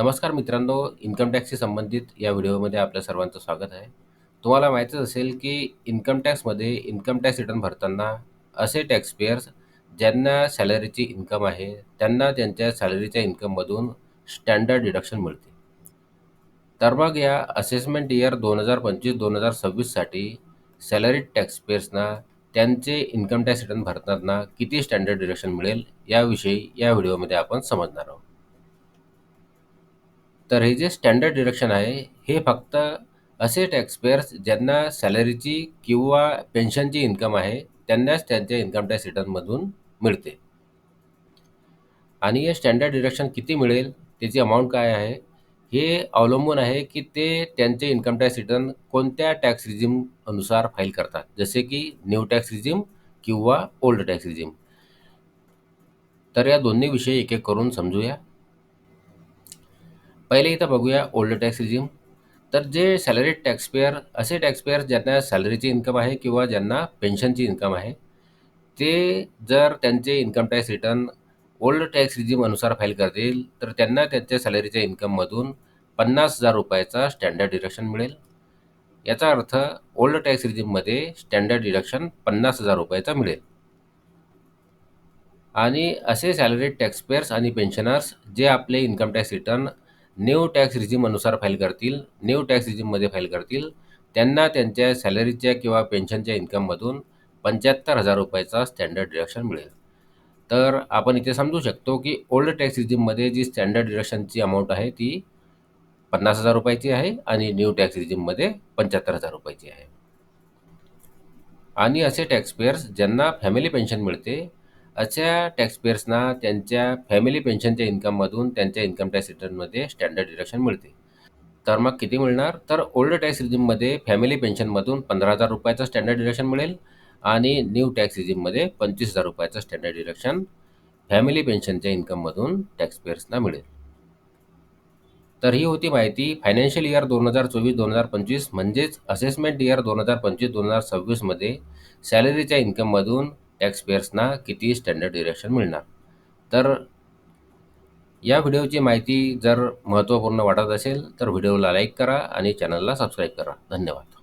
नमस्कार मित्रांनो इन्कम टॅक्सशी संबंधित या व्हिडिओमध्ये आपल्या सर्वांचं स्वागत आहे. तुम्हाला माहीतच असेल की इन्कम टॅक्समध्ये इन्कम टॅक्स रिटर्न भरताना असे टॅक्स पेयर्स ज्यांना सॅलरीची इन्कम आहे त्यांना त्यांच्या सॅलरीच्या इन्कममधून स्टँडर्ड डिडक्शन मिळते. तर मग या असेसमेंट इयर दोन हजार पंचवीस दोन हजार सव्वीससाठी सॅलरी टॅक्स पेयर्सना त्यांचे इन्कम टॅक्स रिटर्न भरताना किती स्टँडर्ड डिडक्शन मिळेल याविषयी या व्हिडिओमध्ये आपण समजणार आहोत. तर हे जे स्टँडर्ड डिडक्शन आहे हे फक्त असे टॅक्सपेयर्स ज्यांना सॅलरीची किंवा पेन्शनची इन्कम आहे त्यांनाच त्यांच्या इन्कम टॅक्स रिटर्नमधून मिळते. आणि हे स्टँडर्ड डिडक्शन किती मिळेल त्याची अमाऊंट काय आहे हे अवलंबून आहे की ते त्यांचे इन्कम टॅक्स रिटर्न कोणत्या टॅक्स रिजिम अनुसार फाईल करतात. जसे की न्यू टॅक्स रिजिम किंवा ओल्ड टॅक्स रिजिम तर या दोन्ही विषयी एक एक करून समजूया. पहिले इथं बघूया ओल्ड टॅक्स रिजिम तर जे सॅलरी टॅक्सपेयर असे टॅक्सपेयर ज्यांना सॅलरीची इन्कम आहे किंवा ज्यांना पेन्शनची इन्कम आहे ते जर त्यांचे income tax return old tax regime अनुसार फाईल करतील तर त्यांना त्यांच्या सॅलरीच्या इन्कममधून पन्नास हजार रुपयाचा स्टँडर्ड डिडक्शन मिळेल. याचा अर्थ ओल्ड टॅक्स रिजिममध्ये स्टँडर्ड डिडक्शन पन्नास हजार रुपयाचा मिळेल. आणि असे सॅलरी टॅक्सपेयर्स आणि पेन्शनर्स जे आपले income tax return new tax रिजिमनुसार file करतील न्यू टॅक्स रिजिममध्ये फाईल करतील. त्यांना त्यांच्या सॅलरीच्या किंवा पेन्शनच्या इन्कममधून पंच्याहत्तर हजार रुपयाचा स्टँडर्ड डिडक्शन मिळेल. तर आपण इथे समजू शकतो की ओल्ड टॅक्स रिजिममध्ये जी स्टँडर्ड डिडक्शनची अमाऊंट आहे ती पन्नास हजार रुपयाची आहे आणि न्यू टॅक्स रिजिममध्ये पंच्याहत्तर हजार रुपयाची आहे. आणि असे टॅक्सपेयर्स ज्यांना फॅमिली पेन्शन मिळते अशा टॅक्सपेयर्सना त्यांच्या फॅमिली पेन्शनच्या इन्कममधून त्यांच्या इन्कम टॅक्स रिटर्नमध्ये स्टँडर्ड डिडक्शन मिळते. तर मग किती मिळणार? तर ओल्ड टॅक्स रिजिममध्ये फॅमिली पेन्शनमधून पंधरा हजार रुपयाचं स्टँडर्ड डिडक्शन मिळेल आणि न्यू टॅक्स रिजिममध्ये पंचवीस हजार रुपयाचं स्टँडर्ड डिडक्शन फॅमिली पेन्शनच्या इन्कममधून टॅक्सपेयर्सना मिळेल. तर ही होती माहिती. फायनान्शियल इयर दोन हजार चोवीस दोन हजार पंचवीस म्हणजेच असेसमेंट इयर दोन हजार पंचवीस दोन हजार सव्वीसमध्ये सॅलरीच्या इन्कममधून टॅक्सपेयर्सना किती स्टँडर्ड डिरेक्शन मिळणार. तर या व्हिडिओची माहिती जर महत्त्वपूर्ण वाटत असेल तर व्हिडिओला लाईक करा आणि चॅनलला सबस्क्राईब करा. धन्यवाद.